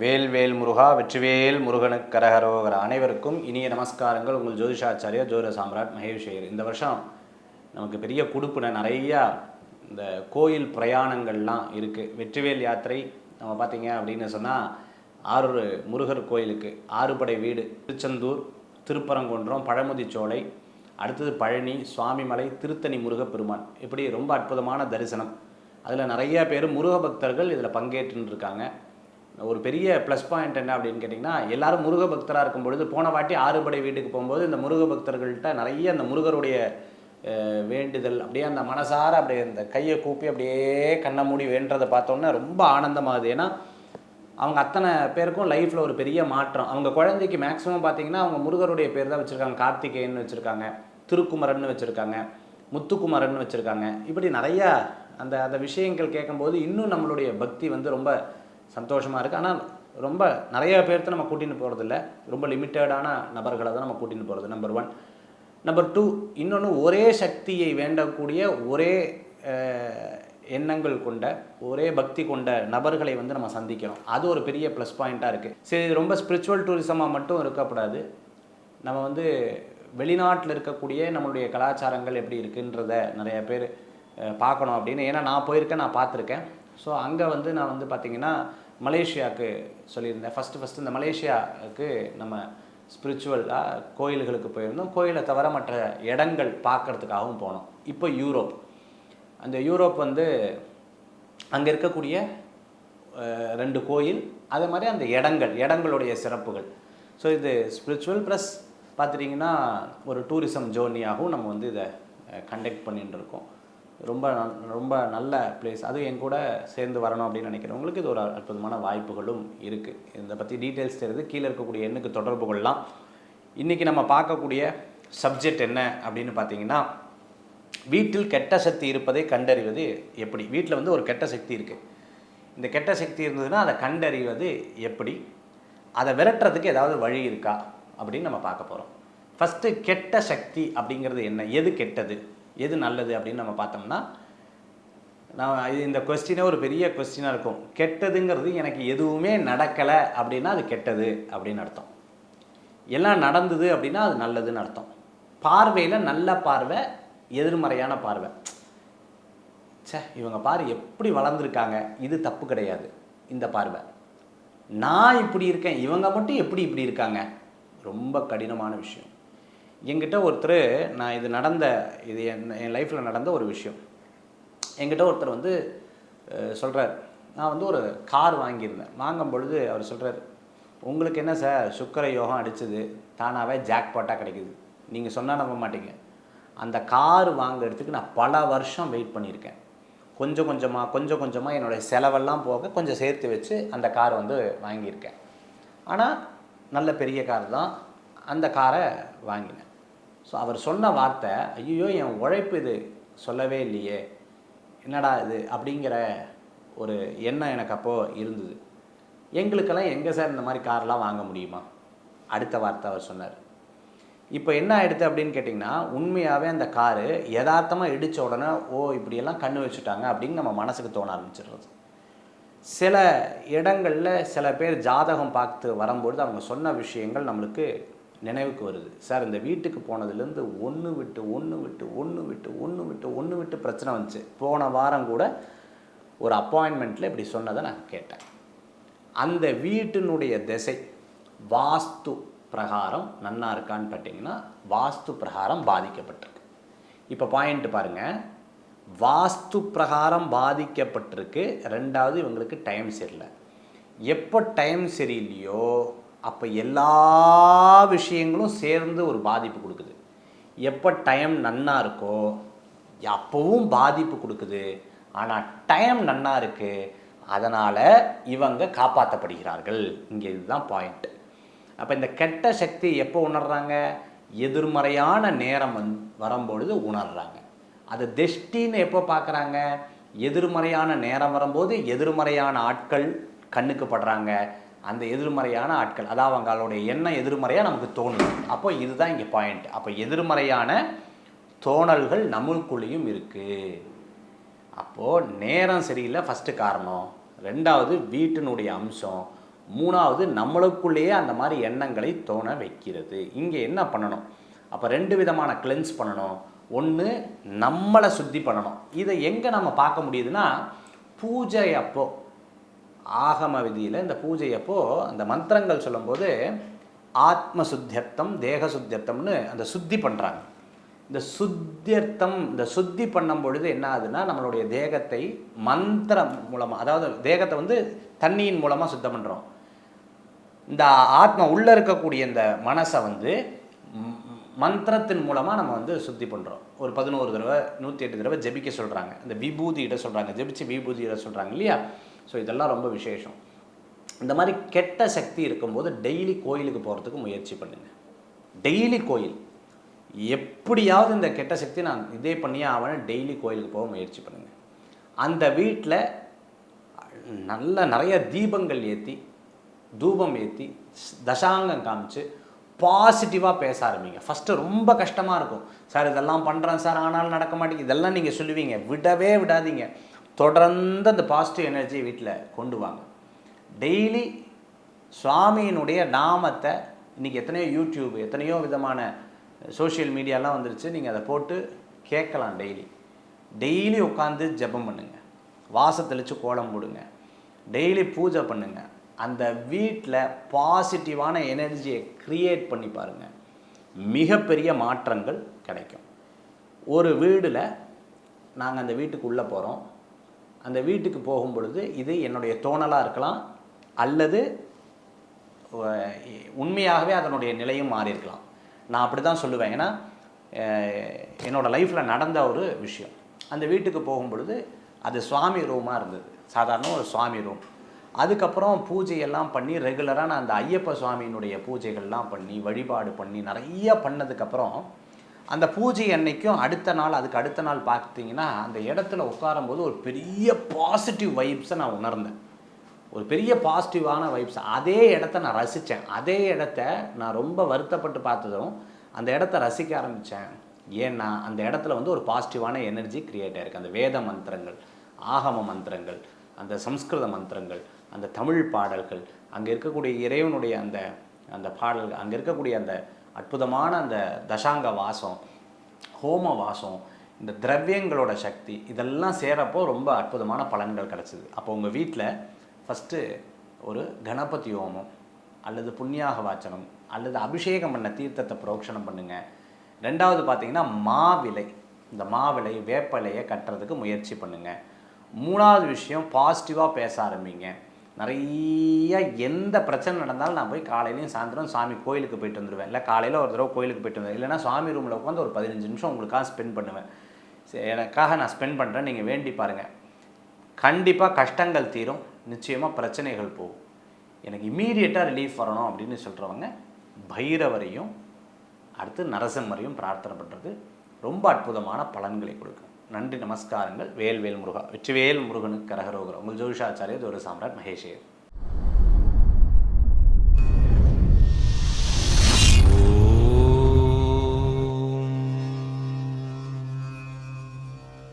வேல் வேல் முருகா வெற்றிவேல் முருகனுக்கு கரகரோகர அனைவருக்கும் இனிய நமஸ்காரங்கள். உங்கள் ஜோதிஷாச்சாரியா ஜோதிட சாம்ராட் மகேஷ் இந்த வருஷம் நமக்கு பெரிய கொடுப்புன நிறையா இந்த கோயில் பிரயாணங்கள்லாம் இருக்குது வெற்றிவேல் யாத்திரை நம்ம பார்த்தீங்க அப்படின்னு சொன்னால் ஆறு முருகர் கோயிலுக்கு ஆறுபடை வீடு திருச்செந்தூர் திருப்பரங்குன்றம் பழமுதிச்சோலை அடுத்தது பழனி சுவாமிமலை திருத்தணி முருகப்பெருமான். இப்படி ரொம்ப அற்புதமான தரிசனம். அதில் நிறைய பேர் முருக பக்தர்கள் இதில் பங்கேற்றுன்னு இருக்காங்க ஒரு பெரிய ப்ளஸ் பாயிண்ட் என்ன அப்படின்னு கேட்டிங்கன்னா எல்லாரும் முருக பக்தராக இருக்கும் பொழுது போன வாட்டி ஆறுபடை வீட்டுக்கு போகும்போது இந்த முருக பக்தர்கள்ட்ட நிறைய அந்த முருகருடைய வேண்டுதல் அப்படியே அந்த மனசார அப்படியே அந்த கையை கூப்பி அப்படியே கண்ணை மூடி வேண்டதை பார்த்தோன்னே ரொம்ப ஆனந்தமாகுது ஏன்னா அவங்க அத்தனை பேருக்கும் லைஃப்பில் ஒரு பெரிய மாற்றம். அவங்க குழந்தைக்கு மேக்ஸிமம் பார்த்தீங்கன்னா அவங்க முருகருடைய பேர் தான் வச்சுருக்காங்க. கார்த்திகேயன் வச்சுருக்காங்க. திருக்குமரன் வச்சுருக்காங்க. முத்துக்குமரன் வச்சுருக்காங்க. இப்படி நிறையா அந்த அந்த விஷயங்கள் கேட்கும்போது இன்னும் நம்மளுடைய பக்தி வந்து ரொம்ப சந்தோஷமாக இருக்குது ஆனால் ரொம்ப நிறைய பேர்த்த நம்ம கூட்டின்னு போகிறதில்ல ரொம்ப லிமிட்டடான நபர்களை தான் நம்ம கூட்டின்னு போகிறது நம்பர் ஒன் நம்பர் டூ இன்னொன்று ஒரே சக்தியை வேண்டக்கூடிய ஒரே எண்ணங்கள் கொண்ட ஒரே பக்தி கொண்ட நபர்களை வந்து நம்ம சந்திக்கிறோம் அது ஒரு பெரிய ப்ளஸ் பாயிண்ட்டாக இருக்குது சரி இது ரொம்ப ஸ்பிரிச்சுவல் டூரிசமாக மட்டும் இருக்கக்கூடாது. நம்ம வந்து வெளிநாட்டில் இருக்கக்கூடிய நம்மளுடைய கலாச்சாரங்கள் எப்படி இருக்குன்றத நிறைய பேர் பார்க்கணும் அப்படின்னு. ஏன்னா நான் போயிருக்கேன் நான் பார்த்துருக்கேன். ஸோ அங்கே வந்து நான் வந்து பார்த்திங்கன்னா மலேசியாவுக்கு சொல்லியிருந்தேன். ஃபஸ்ட்டு ஃபஸ்ட்டு இந்த மலேசியாவுக்கு நம்ம ஸ்பிரிச்சுவலாக கோயில்களுக்கு போயிருந்தோம். கோயிலை தவிர மற்ற இடங்கள் பார்க்கறதுக்காகவும் போனோம். இப்போ யூரோப். அந்த யூரோப் வந்து அங்கே இருக்கக்கூடிய ரெண்டு கோயில் அதே மாதிரி அந்த இடங்கள் இடங்களுடைய சிறப்புகள். ஸோ இது ஸ்பிரிச்சுவல் ப்ளஸ் பார்த்துட்டிங்கன்னா ஒரு டூரிசம் ஜோர்னியாகவும் நம்ம வந்து இதை கண்டக்ட் பண்ணிகிட்டு இருக்கோம். ரொம்ப நல்- ரொம்ப நல்ல பிளேஸ் அதுவும் என் கூட சேர்ந்து வரணும் அப்படின்னு நினைக்கிறவங்களுக்கு இது ஒரு அற்புதமான வாய்ப்புகளும் இருக்குது இதை பற்றி டீட்டெயில்ஸ் தெரியுது கீழே இருக்கக்கூடிய எண்ணுக்கு தொடர்பு கொள்ளலாம். இன்றைக்கி நம்ம பார்க்கக்கூடிய சப்ஜெக்ட் என்ன அப்படின்னு பார்த்தீங்கன்னா வீட்டில் கெட்ட சக்தி இருப்பதை கண்டறிவது எப்படி? வீட்டில் வந்து ஒரு கெட்ட சக்தி இருக்குது இந்த கெட்ட சக்தி இருந்ததுன்னா அதை கண்டறிவது எப்படி? அதை விரட்டுறதுக்கு ஏதாவது வழி இருக்கா? அப்படின்னு நம்ம பார்க்க போகிறோம் ஃபஸ்ட்டு கெட்ட சக்தி அப்படிங்கிறது என்ன? எது கெட்டது? எது நல்லது அப்படின்னு நம்ம பார்த்தோம்னா நான் இது இந்த கொஸ்டினே ஒரு பெரிய கொஸ்டினாக இருக்கும். கெட்டதுங்கிறது எனக்கு எதுவுமே நடக்கலை அப்படின்னா அது கெட்டது அப்படின்னு அர்த்தம். எல்லாம் நடந்தது அப்படின்னா அது நல்லதுன்னு அர்த்தம். பார்வையில் நல்ல பார்வை எதிர்மறையான பார்வை. ச்சே இவங்க பாரு எப்படி வளர்ந்துருக்காங்க. இது தப்பு கிடையாது இந்த பார்வை. நான் இப்படி இருக்கேன் இவங்க மட்டும் எப்படி இப்படி இருக்காங்க? ரொம்ப கடினமான விஷயம். எங்கிட்ட ஒருத்தர் நான் இது நடந்த இது என் என் லைஃப்பில் நடந்த ஒரு விஷயம். எங்கிட்ட ஒருத்தர் வந்து சொல்கிறார் நான் வந்து ஒரு கார் வாங்கியிருந்தேன். வாங்கும் பொழுது அவர் சொல்கிறார் உங்களுக்கு என்ன சார் சுக்கர யோகம் அடிச்சது. தானாகவே ஜாக்பாட்டாக கிடைக்குது. நீங்கள் சொன்னால் நம்ப மாட்டீங்க. அந்த கார் வாங்குறதுக்கு நான் பல வருஷம் வெயிட் பண்ணியிருக்கேன். கொஞ்சம் கொஞ்சமாக கொஞ்சம் கொஞ்சமாக என்னுடைய செலவெல்லாம் போக கொஞ்சம் சேர்த்து வச்சு அந்த கார் வந்து வாங்கியிருக்கேன். ஆனால் நல்ல பெரிய கார் தான். அந்த காரை வாங்கினேன். ஸோ அவர் சொன்ன வார்த்தை ஐயோ என் உழைப்பு இது சொல்லவே இல்லையே. என்னடா இது? அப்படிங்கிற ஒரு எண்ணம் எனக்கு அப்போது இருந்தது. எங்களுக்கெல்லாம் எங்கே சார் இந்த மாதிரி கார்லாம் வாங்க முடியுமா? அடுத்த வார்த்தை அவர் சொன்னார். இப்போ என்ன ஆகிடுது அப்படின்னு கேட்டிங்கன்னா உண்மையாகவே அந்த காரு யதார்த்தமாக இடித்த உடனே ஓ இப்படியெல்லாம் கண்ணு வச்சுட்டாங்க அப்படின்னு நம்ம மனசுக்கு தோண ஆரம்பிச்சிடுறது. சில இடங்களில் சில பேர் ஜாதகம் பார்த்து வரும்பொழுது அவங்க சொன்ன விஷயங்கள் நம்மளுக்கு நினைவுக்கு வருது. சார் இந்த வீட்டுக்கு போனதுலேருந்து ஒன்று விட்டு ஒன்று விட்டு ஒன்று விட்டு ஒன்று விட்டு ஒன்று விட்டு பிரச்சனை வந்துச்சு. போன வாரம் கூட ஒரு அப்பாயின்மெண்ட்டில் இப்படி சொன்னதை நான் கேட்டேன். அந்த வீட்டினுடைய திசை வாஸ்து பிரகாரம் நன்னா இருக்கான்னு பார்த்தீங்கன்னா வாஸ்து பிரகாரம் பாதிக்கப்பட்டிருக்கு. இப்போ பாயிண்ட் பாருங்கள் வாஸ்து பிரகாரம் பாதிக்கப்பட்டிருக்கு. ரெண்டாவது இவங்களுக்கு டைம் சரியில்லை. எப்போ டைம் சரியில்லையோ அப்போ எல்லா விஷயங்களும் சேர்ந்து ஒரு பாதிப்பு கொடுக்குது. எப்போ டைம் நன்னா இருக்கோ அப்போவும் பாதிப்பு கொடுக்குது. ஆனால் டைம் நன்னா இருக்குது அதனால் இவங்க காப்பாற்றப்படுகிறார்கள் இங்கே இதுதான் பாயிண்ட் அப்போ இந்த கெட்ட சக்தி எப்போ உணர்றாங்க? எதிர்மறையான நேரம் வந் வரும்பொழுது உணர்றாங்க. அது திஷ்டின்னு எப்போ பார்க்குறாங்க எதிர்மறையான நேரம் வரும்போது எதிர்மறையான ஆட்கள் கண்ணுக்கு படுறாங்க. அந்த எதிர்மறையான ஆட்கள் அதாவது அவங்களுடைய எண்ணம் எதிர்மறையாக நமக்கு தோணும் அப்போ இதுதான் இங்கே பாயிண்ட் அப்போ எதிர்மறையான தோணல்கள் நம்மளுக்குள்ளேயும் இருக்குது அப்போது நேரம் சரியில்லை ஃபஸ்ட்டு காரணம். ரெண்டாவது வீட்டினுடைய அம்சம். மூணாவது நம்மளுக்குள்ளேயே அந்த மாதிரி எண்ணங்களை தோண வைக்கிறது. இங்கே என்ன பண்ணணும்? அப்போ ரெண்டு விதமான கிளென்ஸ் பண்ணணும். ஒன்று நம்மளை சுத்தி பண்ணணும். இதை எங்கே நம்ம பார்க்க முடியுதுன்னா பூஜை அப்போது ஆகம விதியில் இந்த பூஜை அப்போது அந்த மந்திரங்கள் சொல்லும்போது ஆத்ம சுத்தியர்த்தம் தேக சுத்தியர்த்தம்னு அந்த சுத்தி பண்ணுறாங்க இந்த சுத்தியர்த்தம் இந்த சுத்தி பண்ணும் பொழுது என்ன ஆகுதுன்னா நம்மளுடைய தேகத்தை மந்திரம் மூலமாக அதாவது தேகத்தை வந்து தண்ணியின் மூலமாக சுத்தம் பண்ணுறோம் இந்த ஆத்மா உள்ளே இருக்கக்கூடிய இந்த மனசை வந்து மந்திரத்தின் மூலமாக நம்ம வந்து சுத்தி பண்ணுறோம் ஒரு பதினோரு தடவை நூற்றி எட்டு தடவை ஜெபிக்க சொல்கிறாங்க இந்த விபூதியிட சொல்கிறாங்க ஜபிச்சு விபூதியிட சொல்கிறாங்க இல்லையா? ஸோ இதெல்லாம் ரொம்ப விசேஷம். இந்த மாதிரி கெட்ட சக்தி இருக்கும்போது டெய்லி கோயிலுக்கு போகிறதுக்கு முயற்சி பண்ணுங்க. டெய்லி கோயில். எப்படியாவது இந்த கெட்ட சக்தி நான் இதே பண்ணியே ஆவேன் டெய்லி கோயிலுக்கு போக முயற்சி பண்ணுங்கள் அந்த வீட்டில் நல்ல நிறைய தீபங்கள் ஏற்றி தூபம் ஏற்றி தசாங்கம் காமிச்சு பாசிட்டிவாக பேச ஆரம்பிங்க. ஃபஸ்ட்டு ரொம்ப கஷ்டமாக இருக்கும். சார் இதெல்லாம் பண்ணுறேன் சார் ஆனாலும் நடக்க மாட்டேங்குது. இதெல்லாம் நீங்கள் சொல்லுவீங்க. விடவே விடாதீங்க. தொடர்ந்து அந்த பாசிட்டிவ் எனர்ஜி வீட்டில் கொண்டு வாங்க. டெய்லி சுவாமியினுடைய நாமத்தை இன்றைக்கி எத்தனையோ யூடியூப் எத்தனையோ விதமான சோஷியல் மீடியாலாம் வந்துருச்சு. நீங்கள் அதை போட்டு கேட்கலாம் டெய்லி டெய்லி உட்காந்து ஜெபம் பண்ணுங்கள் வாசல் தெளித்து கோலம் போடுங்க. டெய்லி பூஜை பண்ணுங்கள் அந்த வீட்டில் பாசிட்டிவான எனர்ஜியை க்ரியேட் பண்ணி பாருங்கள் மிகப்பெரிய மாற்றங்கள் கிடைக்கும். ஒரு வீடில் நாங்கள் அந்த வீட்டுக்கு உள்ளே போகிறோம் அந்த வீட்டுக்கு போகும் பொழுது இது என்னுடைய தோணலாக இருக்கலாம் அல்லது உண்மையாகவே அதனுடைய நிலையும் மாறி இருக்கலாம். நான் அப்படி தான் சொல்லுவேன். ஏன்னா என்னோடய லைஃப்பில் நடந்த ஒரு விஷயம். அந்த வீட்டுக்கு போகும் பொழுது அது சுவாமி ரூமாக இருந்தது. சாதாரண ஒரு சுவாமி ரூம். அதுக்கப்புறம் பூஜையெல்லாம் பண்ணி ரெகுலராக நான் அந்த ஐயப்ப சுவாமியினுடைய பூஜைகள்லாம் பண்ணி வழிபாடு பண்ணி நிறைய பண்ணதுக்கப்புறம் அந்த பூஜை அன்னைக்கும் அடுத்த நாள் அதுக்கு அடுத்த நாள் பார்த்தீங்கன்னா அந்த இடத்துல உட்காரும்போது ஒரு பெரிய பாசிட்டிவ் வைப்ஸை நான் உணர்ந்தேன். ஒரு பெரிய பாசிட்டிவான வைப்ஸ் அதே இடத்த நான் ரசித்தேன் அதே இடத்த நான் ரொம்ப வருத்தப்பட்டு பார்த்ததும் அந்த இடத்த ரசிக்க ஆரம்பித்தேன் ஏன்னா அந்த இடத்துல வந்து ஒரு பாசிட்டிவான எனர்ஜி கிரியேட் ஆயிருக்கு. அந்த வேத மந்திரங்கள் ஆகம மந்திரங்கள் அந்த சம்ஸ்கிருத மந்திரங்கள் அந்த தமிழ் பாடல்கள் அங்கே இருக்கக்கூடிய இறைவனுடைய அந்த அந்த பாடல்கள் அங்கே இருக்கக்கூடிய அந்த அற்புதமான அந்த தசாங்க வாசம் ஹோம வாசம் இந்த திரவியங்களோட சக்தி இதெல்லாம் சேரப்போ ரொம்ப அற்புதமான பலன்கள் கிடச்சிது. அப்போ உங்கள் வீட்டில் ஃபஸ்ட்டு ஒரு கணபதி ஹோமம் அல்லது புண்ணியாக வாச்சனம் அல்லது அபிஷேகம் பண்ண தீர்த்தத்தை புரோக்ஷனம் பண்ணுங்கள் ரெண்டாவது பார்த்தீங்கன்னா மாவிலை இந்த மாவிலை வேப்பிலையை கட்டுறதுக்கு முயற்சி பண்ணுங்கள் மூணாவது விஷயம் பாசிட்டிவாக பேச ஆரம்பிங்க. நிறைய எந்த பிரச்சனை நடந்தாலும் நான் போய் காலையிலையும் சாயந்தரம் சாமி கோயிலுக்கு போயிட்டு வந்துடுவேன் இல்லை காலையில் ஒரு தடவை கோயிலுக்கு போயிட்டு வந்துடுவேன் இல்லைனா சாமி ரூமில் உட்காந்து ஒரு பதினஞ்சு நிமிஷம் உங்களுக்காக ஸ்பெண்ட் பண்ணுவேன். சரி, எனக்காக நான் ஸ்பெண்ட் பண்ணுறேன் நீங்கள் வேண்டி பாருங்கள் கண்டிப்பாக கஷ்டங்கள் தீரும். நிச்சயமாக பிரச்சனைகள் போகும். எனக்கு இம்மீடியட்டாக ரிலீஃப் வரணும் அப்படின்னு சொல்கிறவங்க பைரவரையும் அடுத்து நரசிம்மரையும் பிரார்த்தனை பண்ணுறது ரொம்ப அற்புதமான பலன்களை கொடுக்கும். நன்றி நமஸ்காரங்கள். வேல்வேல் முருகா வெற்றிவேல் முருகனுக்கு கரகரோகரம். உங்கள் ஜோதிஷாச்சாரியர் ஒரு சாம்ராட் மகேஷேர்